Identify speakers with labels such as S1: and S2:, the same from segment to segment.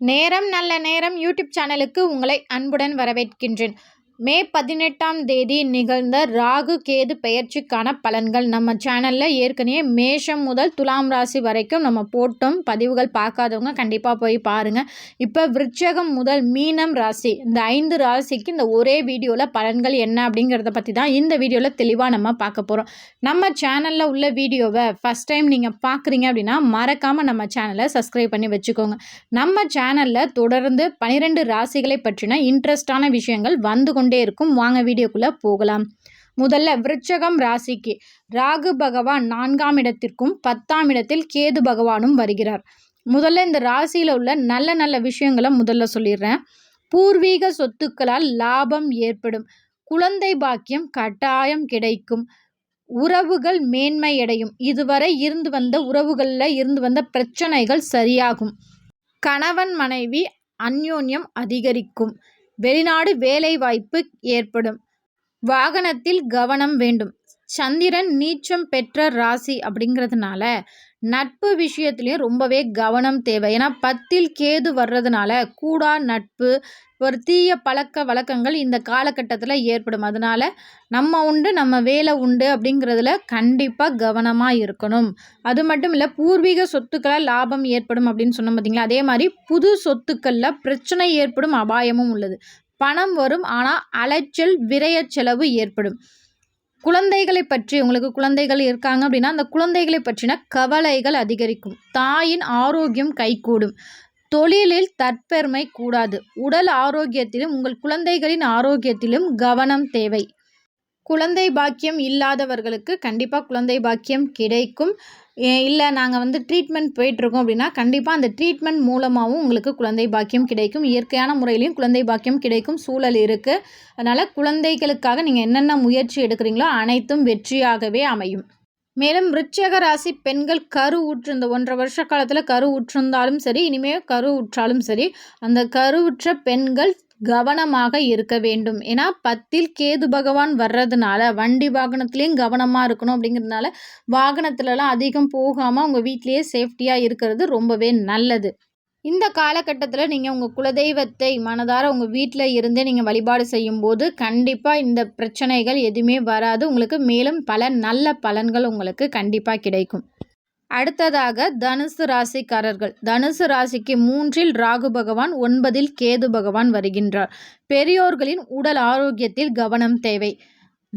S1: நேரம் நல்ல நேரம் யூடியூப் சேனலுக்கு உங்களை அன்புடன் வரவேற்கின்றேன். மே பதினெட்டாம் தேதி நிகழ்ந்த ராகு கேது பெயர்ச்சிக்கான பலன்கள் நம்ம சேனலில் ஏற்கனவே மேஷம் முதல் துலாம் ராசி வரைக்கும் நம்ம போட்டோம். பதிவுகள் பார்க்காதவங்க கண்டிப்பாக போய் பாருங்கள் இப்போ விருச்சகம் முதல் மீனம் ராசி இந்த ஐந்து ராசிக்கு இந்த ஒரே வீடியோவில் பலன்கள் என்ன அப்படிங்கிறத பற்றி தான் இந்த வீடியோவில் தெளிவாக நம்ம பார்க்க போகிறோம் நம்ம சேனலில் உள்ள வீடியோவை ஃபஸ்ட் டைம் நீங்கள் பார்க்குறீங்க அப்படின்னா மறக்காமல் நம்ம சேனலை சப்ஸ்கிரைப் பண்ணி வச்சுக்கோங்க. நம்ம சேனலில் தொடர்ந்து பனிரெண்டு ராசிகளை பற்றின இன்ட்ரெஸ்டான விஷயங்கள் வந்து கொண்டு கொண்டே இருக்கும். வாங்க வீடியோக்குள்ளே போகலாம். முதல்ல விருச்சகம் ராசிக்கு. ராகு பகவான் நான்காம் இடத்திற்கும் பத்தாம் இடத்தில் கேது பகவானும் வருகிறார். முதல்ல இந்த ராசியில் உள்ள நல்ல நல்ல விஷயங்களை முதல்ல சொல்லிடுறேன். பூர்வீக சொத்துக்களால் லாபம் ஏற்படும். குழந்தை பாக்கியம் கட்டாயம் கிடைக்கும். உறவுகள் மேன்மையடையும் இதுவரை இருந்து வந்த உறவுகளில் இருந்து வந்த பிரச்சனைகள் சரியாகும். கணவன் மனைவி அந்யோன்யம் அதிகரிக்கும். வெளிநாடு வேலை வாய்ப்பு ஏற்படும். வாகனத்தில் கவனம் வேண்டும். சந்திரன் நீச்சம் பெற்ற ராசி அப்படிங்கிறதுனால நட்பு விஷயத்துலையும் ரொம்பவே கவனம் தேவை. ஏன்னா பத்தில் கேது வர்றதுனால கூடா நட்பு ஒரு தீய பழக்க வழக்கங்கள் இந்த காலகட்டத்தில் ஏற்படும். அதனால் நம்ம உண்டு நம்ம வேலை உண்டு அப்படிங்கிறதுல கண்டிப்பாக கவனமாக இருக்கணும். அது மட்டும் இல்லை பூர்வீக சொத்துக்களால் லாபம் ஏற்படும் அப்படின்னு சொன்னோம் பார்த்தீங்களா அதே மாதிரி புது சொத்துக்களில் பிரச்சனை ஏற்படும் அபாயமும் உள்ளது. பணம் வரும் ஆனால் அலைச்சல் விரைய செலவு ஏற்படும். குழந்தைகளை பற்றி உங்களுக்கு குழந்தைகள் இருக்காங்க அப்படின்னா அந்த குழந்தைகளை பற்றின கவலைகள் அதிகரிக்கும். தாயின் ஆரோக்கியம் கைகூடும். தொழிலில் தற்பெருமை கூடாது. உடல் ஆரோக்கியத்திலும் உங்கள் குழந்தைகளின் ஆரோக்கியத்திலும் கவனம் தேவை. குழந்தை பாக்கியம் இல்லாதவர்களுக்கு கண்டிப்பாக குழந்தை பாக்கியம் கிடைக்கும். இல்லை நாங்கள் வந்து ட்ரீட்மெண்ட் போயிட்டுருக்கோம் அப்படின்னா கண்டிப்பாக அந்த ட்ரீட்மெண்ட் மூலமாகவும் உங்களுக்கு குழந்தை பாக்கியம் கிடைக்கும். இயற்கையான முறையிலையும் குழந்தை பாக்கியம் கிடைக்கும் சூழல் இருக்குது அதனால் குழந்தைகளுக்காக நீங்கள் என்னென்ன முயற்சி எடுக்கிறீங்களோ அனைத்தும் வெற்றியாகவே அமையும். மேலும் ரிச்சக ராசி பெண்கள் கரு ஊற்று இந்த ஒன்றரை வருஷ காலத்தில் கரு ஊற்றிருந்தாலும் சரி இனிமேல் கரு ஊற்றாலும் சரி அந்த கருவுற்ற பெண்கள் கவனமாக இருக்க வேண்டும். ஏன்னா பத்தில் கேது பகவான் வர்றதுனால வண்டி வாகனத்துலேயும் கவனமாக இருக்கணும் அப்படிங்கிறதுனால வாகனத்துலலாம் அதிகம் போகாமல் உங்கள் வீட்லேயே சேஃப்டியாக இருக்கிறது ரொம்பவே நல்லது. இந்த காலகட்டத்தில் நீங்கள் உங்கள் குலதெய்வத்தை மனதார உங்கள் வீட்டில் இருந்தே நீங்கள் வழிபாடு செய்யும்போது கண்டிப்பாக இந்த பிரச்சனைகள் எதுவுமே வராது. உங்களுக்கு மேலும் பல நல்ல பலன்கள் உங்களுக்கு கண்டிப்பாக கிடைக்கும். அடுத்ததாக தனுசு ராசிக்காரர்கள். தனுசு ராசிக்கு மூன்றில் ராகு பகவான் ஒன்பதில் கேது பகவான் வருகின்றார். பெரியோர்களின் உடல் ஆரோக்கியத்தில் கவனம் தேவை.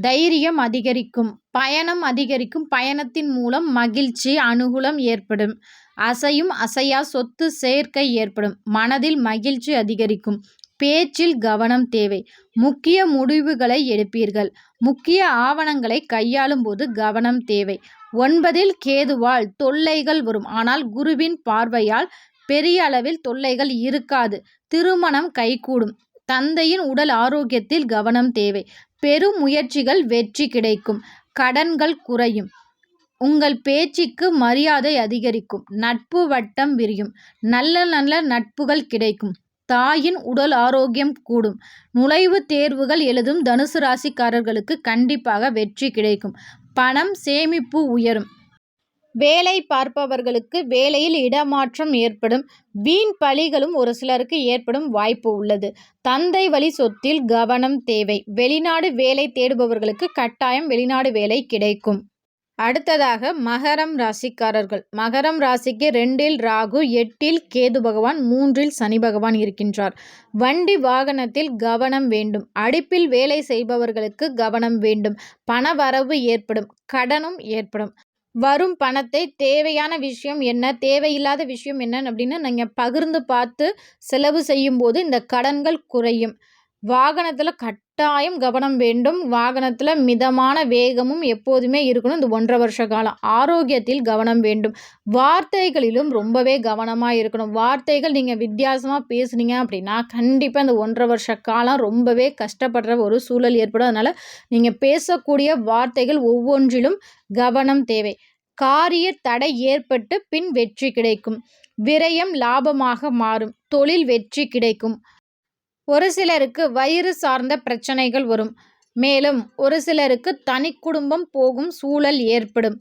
S1: தைரியம் அதிகரிக்கும். பயணம் அதிகரிக்கும். பயணத்தின் மூலம் மகிழ்ச்சி அனுகூலம் ஏற்படும். அசையும் அசையா சொத்து சேர்க்கை ஏற்படும். மனதில் மகிழ்ச்சி அதிகரிக்கும். பேச்சில் கவனம் தேவை. முக்கிய முடிவுகளை எடுப்பீர்கள். முக்கிய ஆவணங்களை கையாளும் போது கவனம் தேவை. ஒன்பதில் கேதுவால் தொல்லைகள் வரும். ஆனால் குருவின் பார்வையால் பெரிய அளவில் தொல்லைகள் இருக்காது. திருமணம் கைகூடும். தந்தையின் உடல் ஆரோக்கியத்தில் கவனம் தேவை. பெரும் முயற்சிகள் வெற்றி கிடைக்கும். கடன்கள் குறையும். உங்கள் பேச்சுக்கு மரியாதை அதிகரிக்கும். நட்பு வட்டம் விரியும். நல்ல நல்ல நட்புகள் கிடைக்கும். தாயின் உடல் ஆரோக்கியம் கூடும். நுழைவுத் தேர்வுகள் எழுதும் தனுசு ராசிக்காரர்களுக்கு கண்டிப்பாக வெற்றி கிடைக்கும். பணம் சேமிப்பு உயரும். வேலை பார்ப்பவர்களுக்கு வேலையில் இடமாற்றம் ஏற்படும். வீண் பழிகளும் ஒரு சிலருக்கு ஏற்படும் வாய்ப்பு உள்ளது. தந்தை வழி சொத்தில் கவனம் தேவை. வெளிநாடு வேலை தேடுபவர்களுக்கு கட்டாயம் வெளிநாடு வேலை கிடைக்கும். அடுத்ததாக மகரம் ராசிக்காரர்கள். மகரம் ராசிக்கு ரெண்டில் ராகு எட்டில் கேது பகவான் மூன்றில் சனி பகவான் இருக்கின்றார். வண்டி வாகனத்தில் கவனம் வேண்டும். அடுப்பில் வேலை செய்பவர்களுக்கு கவனம் வேண்டும். பண வரவு ஏற்படும். கடனும் ஏற்படும். வரும் பணத்தை தேவையான விஷயம் என்ன? தேவையில்லாத விஷயம் என்ன அப்படின்னு நீங்கள் பகிர்ந்து பார்த்து செலவு செய்யும்போது இந்த கடன்கள் குறையும். வாகனத்தில் கட்டாயம் கவனம் வேண்டும். வாகனத்தில் மிதமான வேகமும் எப்போதுமே இருக்கணும். இந்த ஒன்றரை வருஷ காலம் ஆரோக்கியத்தில் கவனம் வேண்டும். வார்த்தைகளிலும் ரொம்பவே கவனமாக இருக்கணும். வார்த்தைகள் நீங்கள் வித்தியாசமாக பேசுனீங்க அப்படின்னா கண்டிப்பாக இந்த ஒன்றரை வருஷ காலம் ரொம்பவே கஷ்டப்படுற ஒரு சூழல் ஏற்படும். அதனால் நீங்கள் பேசக்கூடிய வார்த்தைகள் ஒவ்வொன்றிலும் கவனம் தேவை. காரிய தடை ஏற்பட்டு பின் வெற்றி கிடைக்கும். விரயம் லாபமாக மாறும். தொழில் வெற்றி கிடைக்கும். ஒரு சிலருக்கு வயிறு சார்ந்த பிரச்சனைகள் வரும். மேலும் ஒரு சிலருக்கு தனி குடும்பம் போகும் சூழல் ஏற்படும்.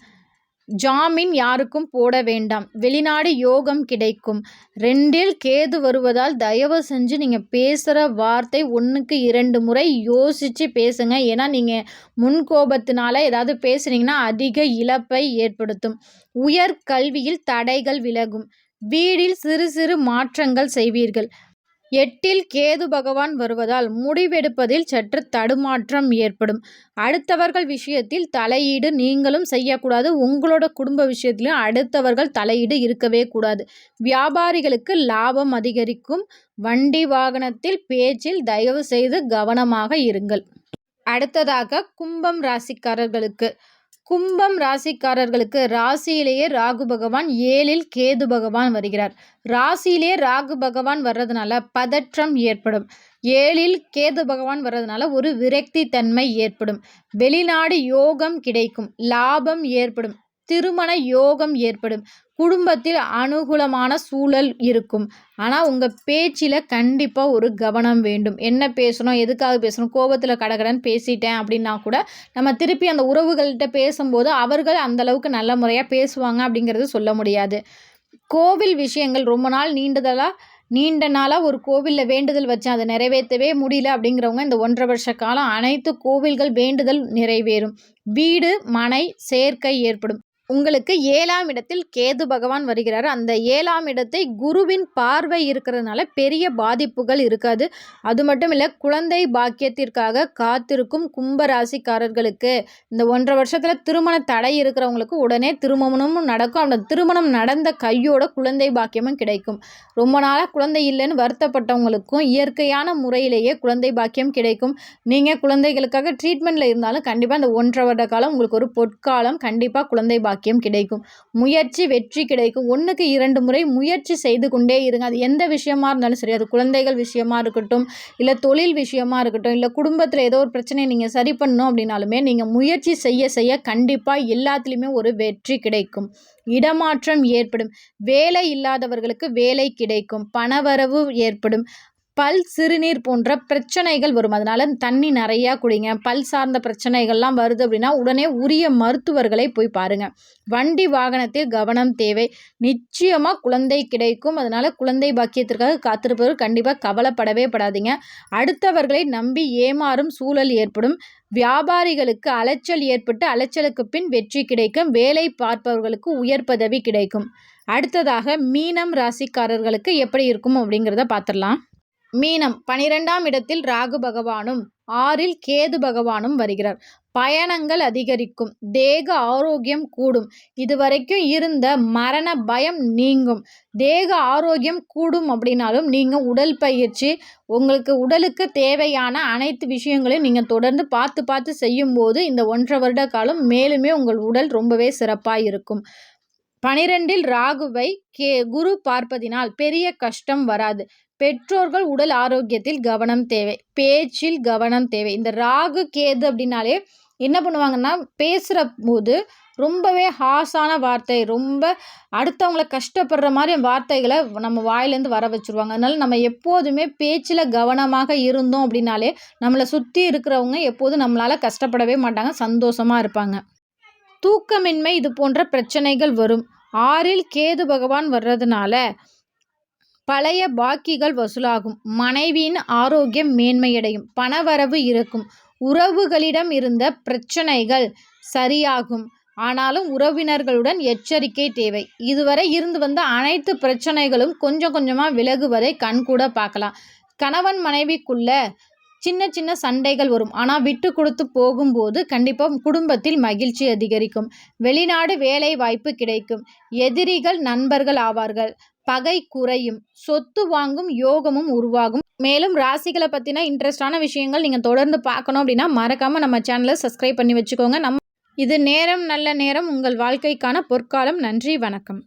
S1: ஜாமீன் யாருக்கும் போட வேண்டாம். வெளிநாடு யோகம் கிடைக்கும். ரெண்டில் கேது வருவதால் தயவு செஞ்சு நீங்கள் பேசுகிற வார்த்தை ஒன்றுக்கு இரண்டு முறை யோசித்து பேசுங்க. ஏன்னா நீங்கள் முன்கோபத்தினால ஏதாவது பேசுனீங்கன்னா அதிக இழப்பை ஏற்படுத்தும். உயர் கல்வியில் தடைகள் விலகும். வீடில் சிறு சிறு மாற்றங்கள் செய்வீர்கள். எட்டில் கேது பகவான் வருவதால் முடிவெடுப்பதில் சற்று தடுமாற்றம் ஏற்படும். அடுத்தவர்கள் விஷயத்தில் தலையீடு நீங்களும் செய்யக்கூடாது. உங்களோட குடும்ப விஷயத்திலும் அடுத்தவர்கள் தலையீடு இருக்கவே கூடாது. வியாபாரிகளுக்கு லாபம் அதிகரிக்கும். வண்டி வாகனத்தில் பேச்சில் தயவு செய்து கவனமாக இருங்கள். அடுத்ததாக கும்பம் ராசிக்காரர்களுக்கு. கும்பம் ராசிக்காரர்களுக்கு ராசியிலேயே ராகு பகவான் ஏழில் கேது பகவான் வருகிறார். ராசியிலே ராகு பகவான் வர்றதுனால பதற்றம் ஏற்படும். ஏழில் கேது பகவான் வர்றதுனால ஒரு விரக்தி தன்மை ஏற்படும். வெளிநாடு யோகம் கிடைக்கும். லாபம் ஏற்படும். திருமண யோகம் ஏற்படும். குடும்பத்தில் அனுகூலமான சூழல் இருக்கும். ஆனால் உங்கள் பேச்சில் கண்டிப்பாக ஒரு கவனம் வேண்டும். என்ன பேசணும்? எதுக்காக பேசணும்? கோபத்தில் கடகடன்னு பேசிட்டேன் அப்படின்னா கூட நம்ம திருப்பி அந்த உறவுகள்கிட்ட பேசும்போது அவர்கள் அந்தளவுக்கு நல்ல முறையாக பேசுவாங்க அப்படிங்கிறது சொல்ல முடியாது. கோவில் விஷயங்கள் ரொம்ப நாள் நீண்டதெல்லாம் நீண்ட நாளாக ஒரு கோவிலில் வேண்டுதல் வச்சு அதை நிறைவேற்றவே முடியல அப்படிங்கிறவங்க இந்த ஒன்றரை வருஷ காலம் அனைத்து கோவில்கள் வேண்டுதல் நிறைவேறும். வீடு மனை சேர்க்கை ஏற்படும். உங்களுக்கு ஏழாம் இடத்தில் கேது பகவான் வருகிறார். அந்த ஏழாம் இடத்தை குருவின் பார்வை இருக்கிறதுனால பெரிய பாதிப்புகள் இருக்காது. அது மட்டும் இல்லை குழந்தை பாக்கியத்திற்காக காத்திருக்கும் கும்பராசிக்காரர்களுக்கு இந்த ஒன்றரை வருஷத்தில் திருமண தடை இருக்கிறவங்களுக்கு உடனே திருமணமும் நடக்கும். அந்த திருமணம் நடந்த கையோட குழந்தை பாக்கியமும் கிடைக்கும். ரொம்ப நாளாக குழந்தை இல்லைன்னு வருத்தப்பட்டவங்களுக்கும் இயற்கையான முறையிலேயே குழந்தை பாக்கியம் கிடைக்கும். நீங்கள் குழந்தைகளுக்காக ட்ரீட்மெண்ட்டில் இருந்தாலும் கண்டிப்பாக அந்த ஒன்றரை வருட காலம் உங்களுக்கு ஒரு பொற்காலம். கண்டிப்பாக குழந்தை பாக்கியம் பாக்கியம் கிடைக்கும். முயற்சி வெற்றி கிடைக்கும். ஒன்றுக்கு இரண்டு முறை முயற்சி செய்து கொண்டே இருங்க. அது எந்த விஷயமா இருந்தாலும் சரி. அது குழந்தைகள் விஷயமா இருக்கட்டும் இல்லை தொழில் விஷயமா இருக்கட்டும் இல்லை குடும்பத்தில் ஏதோ ஒரு பிரச்சனையை நீங்கள் சரி பண்ணணும் அப்படின்னாலுமே நீங்கள் முயற்சி செய்ய செய்ய கண்டிப்பாக எல்லாத்துலேயுமே ஒரு வெற்றி கிடைக்கும். இடமாற்றம் ஏற்படும். வேலை இல்லாதவர்களுக்கு வேலை கிடைக்கும். பணவரவு ஏற்படும். பல் சிறுநீர் போன்ற பிரச்சனைகள் வரும். அதனால் தண்ணி நிறையா குடிங்க. பல் சார்ந்த பிரச்சனைகள்லாம் வருது அப்படின்னா உடனே உரிய மருத்துவர்களை போய் பாருங்கள் வண்டி வாகனத்தில் கவனம் தேவை. நிச்சயமாக குழந்தை கிடைக்கும். அதனால் குழந்தை பாக்கியத்திற்காக காத்திருப்பவர் கண்டிப்பாக கவலைப்படவே படாதீங்க. அடுத்தவர்களை நம்பி ஏமாறும் சூழல் ஏற்படும். வியாபாரிகளுக்கு அலைச்சல் ஏற்பட்டு அலைச்சலுக்கு பின் வெற்றி கிடைக்கும். வேலை பார்ப்பவர்களுக்கு உயர் பதவி கிடைக்கும். அடுத்ததாக மீனம் ராசிக்காரர்களுக்கு எப்படி இருக்கும் அப்படிங்கிறத பார்த்துடலாம். மீனம் பனிரெண்டாம் இடத்தில் ராகு பகவானும் ஆறில் கேது பகவானும் வருகிறார். பயணங்கள் அதிகரிக்கும் தேக ஆரோக்கியம் கூடும். இதுவரைக்கும் இருந்த மரண பயம் நீங்கும். தேக ஆரோக்கியம் கூடும் அப்படின்னாலும் நீங்கள் உடல் பயிற்சி உங்களுக்கு உடலுக்கு தேவையான அனைத்து விஷயங்களையும் நீங்கள் தொடர்ந்து பார்த்து பார்த்து செய்யும்போது இந்த ஒன்றரை வருட காலம் மேலுமே உங்கள் உடல் ரொம்பவே சிறப்பாக இருக்கும். பனிரெண்டில் ராகுவை கே குரு பார்ப்பதினால் பெரிய கஷ்டம் வராது. பெற்றோர்கள் உடல் ஆரோக்கியத்தில் கவனம் தேவை பேச்சில் கவனம் தேவை. இந்த ராகு கேது அப்படின்னாலே என்ன பண்ணுவாங்கன்னா பேசுகிற போது ரொம்பவே ஹாஸான வார்த்தை ரொம்ப அடுத்தவங்கள கஷ்டப்படுற மாதிரி வார்த்தைகளை நம்ம வாயிலேருந்து வர வச்சுருவாங்க. அதனால் நம்ம எப்போதுமே பேச்சில் கவனமாக இருந்தோம் அப்படின்னாலே நம்மளை சுற்றி இருக்கிறவங்க எப்போதும் நம்மளால் கஷ்டப்படவே மாட்டாங்க சந்தோஷமாக இருப்பாங்க. தூக்கமின்மை இது போன்ற பிரச்சனைகள் வரும். ஆறில் கேது பகவான் வர்றதுனால பழைய பாக்கிகள் வசூலாகும். மனைவியின் ஆரோக்கியம் மேன்மையடையும். பணவரவு இருக்கும் உறவுகளிடம் இருந்த பிரச்சனைகள் சரியாகும். ஆனாலும் உறவினர்களுடன் எச்சரிக்கை தேவை. இதுவரை இருந்து வந்த அனைத்து பிரச்சனைகளும் கொஞ்சம் கொஞ்சமாக விலகுவதை கண்கூட பார்க்கலாம். கணவன் மனைவிக்குள்ள சின்ன சின்ன சண்டைகள் வரும். ஆனால் விட்டு கொடுத்து போகும்போது கண்டிப்பாக குடும்பத்தில் மகிழ்ச்சி அதிகரிக்கும். வெளிநாடு வேலை வாய்ப்பு கிடைக்கும். எதிரிகள் நண்பர்கள் ஆவார்கள். பகை குறையும். சொத்து வாங்கும் யோகமும் உருவாகும். மேலும் ராசிகளை பற்றின இன்ட்ரெஸ்டான விஷயங்கள் நீங்கள் தொடர்ந்து பார்க்கணும் அப்படின்னா மறக்காமல் நம்ம சேனலை சப்ஸ்கிரைப் பண்ணி வச்சுக்கோங்க. நம்ம இது நேரம் நல்ல நேரம் உங்கள் வாழ்க்கைக்கான பொற்காலம். நன்றி வணக்கம்.